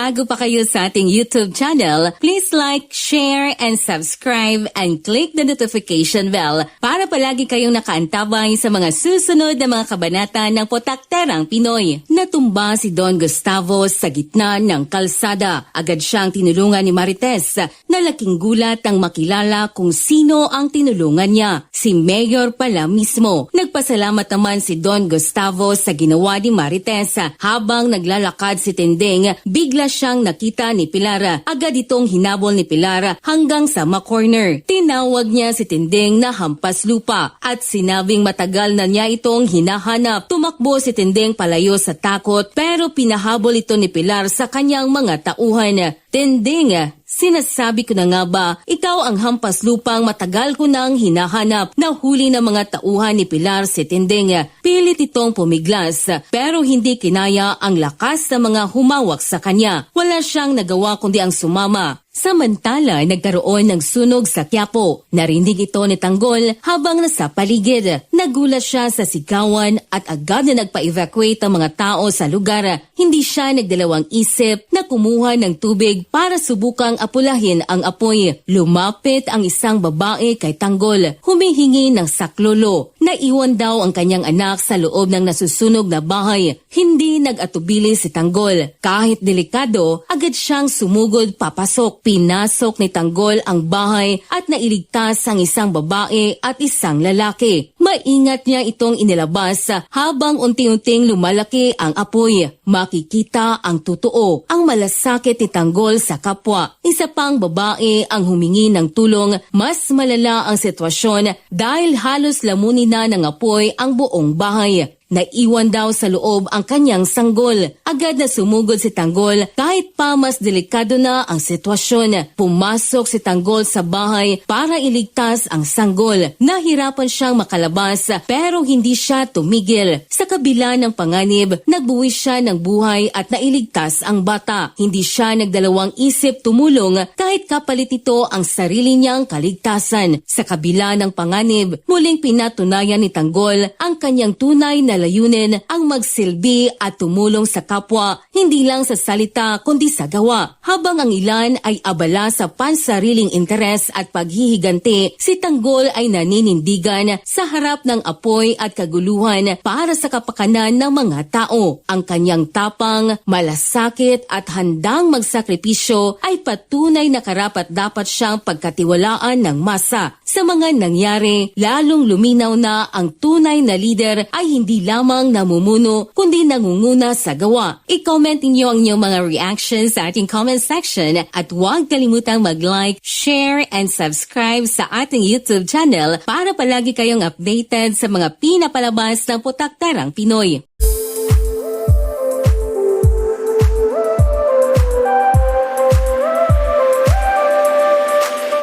bago pa kayo sa ating YouTube channel, please like, share, and subscribe and click the notification bell para palagi kayong nakaantabay sa mga susunod na mga kabanata ng Potakterang Pinoy. Natumba si Don Gustavo sa gitna ng kalsada. Agad siyang tinulungan ni Marites na laking gulat ang makilala kung sino ang tinulungan niya. Si Mayor pala mismo. Nagpasalamat naman si Don Gustavo sa ginawa ni Marites habang naglalakad si Tendeng bigla siyang nakita ni Pilar. Agad itong hinabol ni Pilar hanggang sa ma-corner. Tinawag niya si Tendeng na hampas lupa at sinabing matagal na niya itong hinahanap. Tumakbo si Tendeng palayo sa takot pero pinahabol ito ni Pilar sa kanyang mga tauhan. Tendeng, sinasabi ko na nga ba, ikaw ang hampas lupang matagal ko nang hinahanap na huli ng mga tauhan ni Pilar si Tendeng. Pilit itong pumiglas pero hindi kinaya ang lakas ng mga humawak sa kanya. Wala siyang nagawa kundi ang sumama. Samantala, nagkaroon ng sunog sa Quiapo. Narinig ito ni Tanggol habang nasa paligid. Nagulat siya sa sigawan at agad na nagpa-evacuate ang mga tao sa lugar. Hindi siya nagdalawang isip na kumuha ng tubig para subukang apulahin ang apoy. Lumapit ang isang babae kay Tanggol. Humihingi ng saklolo. Naiwan daw ang kanyang anak sa loob ng nasusunog na bahay. Hindi nag-atubili si Tanggol. Kahit delikado, agad siyang sumugod papasok. Pinasok ni Tanggol ang bahay at nailigtas ang isang babae at isang lalaki. Maingat niya itong inilabas habang unti-unting lumalaki ang apoy. Makikita ang totoo, ang malasakit ni Tanggol sa kapwa. Isa pang babae ang humingi ng tulong. Mas malala ang sitwasyon dahil halos lamunin na ng apoy ang buong bahay. Naiwan daw sa loob ang kanyang sanggol. Agad na sumugod si Tanggol kahit pa mas delikado na ang sitwasyon. Pumasok si Tanggol sa bahay para iligtas ang sanggol. Nahirapan siyang makalabas pero hindi siya tumigil. Sa kabila ng panganib, nagbuwis siya ng buhay at nailigtas ang bata. Hindi siya nagdalawang isip tumulong kahit kapalit ito ang sarili niyang kaligtasan. Sa kabila ng panganib, muling pinatunayan ni Tanggol ang kanyang tunay na layunin ang magsilbi at tumulong sa kapwa, hindi lang sa salita kundi sa gawa. Habang ang ilan ay abala sa pansariling interes at paghihiganti, si Tanggol ay naninindigan sa harap ng apoy at kaguluhan para sa kapakanan ng mga tao. Ang kanyang tapang, malasakit at handang magsakripisyo ay patunay na karapat dapat siyang pagkatiwalaan ng masa. Sa mga nangyari, lalong luminaw na ang tunay na lider ay hindi lamang namumuno kundi nangunguna sa gawa. I-comment niyo ang inyong mga reactions sa ating comment section at huwag kalimutang mag-like, share, and subscribe sa ating YouTube channel para palagi kayong updated sa mga pinapalabas ng Putaktarang Pinoy.